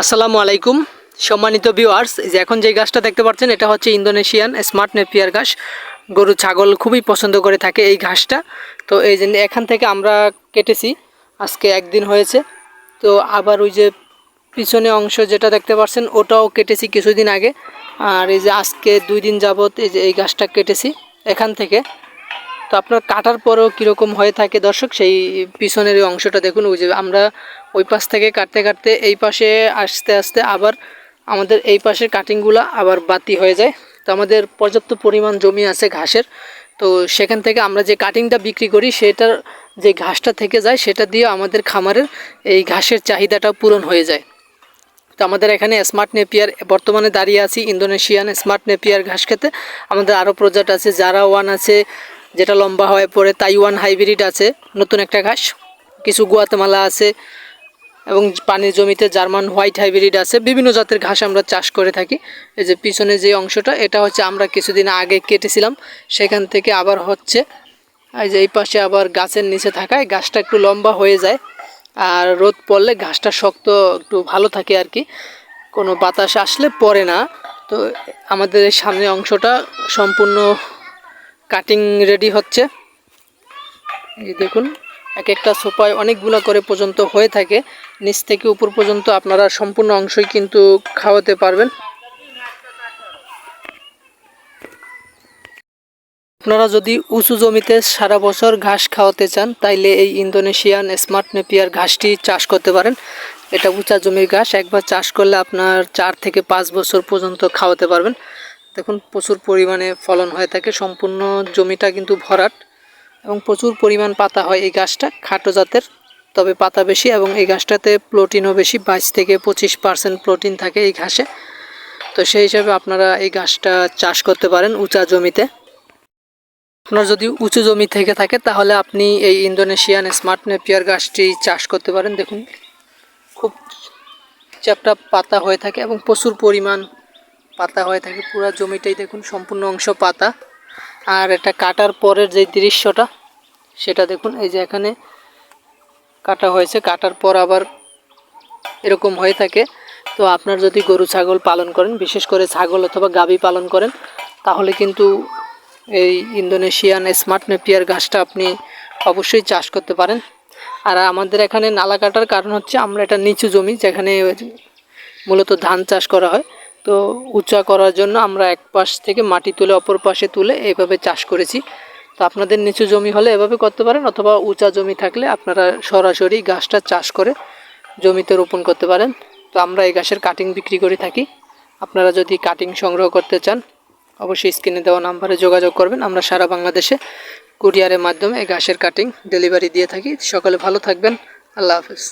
আসসালামু আলাইকুম। সম্মানিত ভিউয়ার্স যে এখন যে গাছটা দেখতে পাচ্ছেন, এটা হচ্ছে ইন্দোনেশিয়ান স্মার্ট নেপিয়ার ঘাস গরু, ছাগল খুবই পছন্দ করে থাকে এই ঘাসটা। তো এই জন্য এখান থেকে আমরা কেটেছি, আজকে একদিন হয়েছে। তো আবার ওই যে পিছনে অংশ যেটা দেখতে পাচ্ছেন, ওটাও কেটেছি কিছুদিন আগে। আর এই যে আজকে দুই দিন যাবত এই যে এই গাছটা কেটেছি এখান থেকে। তো আপনার কাটার পরেও কীরকম হয়ে থাকে দর্শক? সেই পিছনের ওই অংশটা দেখুন, ওই যে আমরা ওই পাশ থেকে কাটতে কাটতে এই পাশে আস্তে আস্তে আবার আমাদের এই পাশের কাটিংগুলো আবার বাতি হয়ে যায়। তো আমাদের পর্যাপ্ত পরিমাণ জমি আছে ঘাসের। তো সেখান থেকে আমরা যে কাটিংটা বিক্রি করি, সেটার যে ঘাসটা থেকে যায়, সেটা দিয়ে আমাদের খামারের এই ঘাসের চাহিদাটা পূরণ হয়ে যায়। তো আমাদের এখানে স্মার্ট নেপিয়ার বর্তমানে দাঁড়িয়ে আছি ইন্দোনেশিয়ান স্মার্ট নেপিয়ার ঘাস খেতে। আমাদের আরও প্রজাত আছে জারা ওয়ান আছে যেটা লম্বা হয়ে পড়ে তাইওয়ান হাইব্রিড আছে, নতুন একটা ঘাস, কিছু গুয়াতেমালা আছে, এবং পানির জমিতে জার্মান হোয়াইট হাইব্রিড আছে, বিভিন্ন জাতের ঘাস আমরা চাষ করে থাকি। এই যে পিছনে যে অংশটা, এটা হচ্ছে আমরা কিছুদিন আগে কেটেছিলাম, সেখান থেকে আবার হচ্ছে, এই যে এই পাশে আবার গাছের নিচে থাকায় গাছটা একটু লম্বা হয়ে যায়, আর রোদ পড়লে ঘাসটা শক্ত, একটু ভালো থাকে আর কি। কোনো বাতাস আসলে পড়ে না, তো আমাদের সামনে অংশটা সম্পূর্ণ কাটিং রেডি হচ্ছে। এই দেখুন এক একটা সোফায় অনেকগুলো করে পর্যন্ত হয়ে থাকে। নিচ থেকে উপর পর্যন্ত আপনারা সম্পূর্ণ অংশই কিন্তু খাওয়াতে পারবেন। আপনারা যদি উঁচু জমিতে সারা বছর ঘাস খাওয়াতে চান, তাইলে এই ইন্দোনেশিয়ান স্মার্ট নেপিয়ার ঘাসটি চাষ করতে পারেন। এটা উঁচা জমির ঘাস, একবার চাষ করলে আপনার চার থেকে পাঁচ বছর পর্যন্ত খাওয়াতে পারবেন। দেখুন, প্রচুর পরিমাণে ফলন হয়ে থাকে। সম্পূর্ণ জমিটা কিন্তু ভরাট এবং প্রচুর পরিমাণ পাতা হয় এই গাছটা, খাটো জাতের। তবে পাতা বেশি এবং এই গাছটাতে প্রোটিনও বেশি, বাইশ থেকে পঁচিশ পার্সেন্ট প্রোটিন থাকে এই ঘাসে। তো সেই হিসাবে আপনারা এই গাছটা চাষ করতে পারেন উঁচা জমিতে। আপনার যদি উঁচু জমি থেকে থাকে, তাহলে আপনি এই ইন্দোনেশিয়ান স্মার্ট নেপিয়ার গাছটি চাষ করতে পারেন। দেখুন, খুব চ্যাপটা পাতা হয়ে থাকে এবং প্রচুর পরিমাণ পাতা হয়ে থাকে, পুরো জমিটাই দেখুন সম্পূর্ণ অংশ পাতা। আর এটা কাটার পরের যে দৃশ্যটা, সেটা দেখুন, এই যে এখানে কাটা হয়েছে, কাটার পর আবার এরকম হয়ে থাকে। তো আপনার যদি গরু, ছাগল পালন করেন, বিশেষ করে ছাগল অথবা গাভী পালন করেন, তাহলে কিন্তু এই ইন্দোনেশিয়ান স্মার্ট নেপিয়ার ঘাসটা আপনি অবশ্যই চাষ করতে পারেন। আর আমাদের এখানে নালা কাটার কারণ হচ্ছে, আমরা এটা নিচু জমি, যেখানে মূলত ধান চাষ করা হয়। তো উঁচা করার জন্য আমরা এক পাশ থেকে মাটি তুলে অপর পাশে তুলে এভাবে চাষ করেছি। তো আপনাদের নিচু জমি হলে এভাবে করতে পারেন অথবা উঁচা জমি থাকলে আপনারা সরাসরি গাছটা চাষ করে জমিতে রোপণ করতে পারেন। তো আমরা এই গাছের কাটিং বিক্রি করে থাকি। আপনারা যদি কাটিং সংগ্রহ করতে চান, অবশ্যই স্ক্রিনে দেওয়া নাম্বারে যোগাযোগ করবেন। আমরা সারা বাংলাদেশে কুরিয়ারের মাধ্যমে এই গাছের কাটিং ডেলিভারি দিয়ে থাকি। সকালে ভালো থাকবেন। আল্লাহ হাফেজ।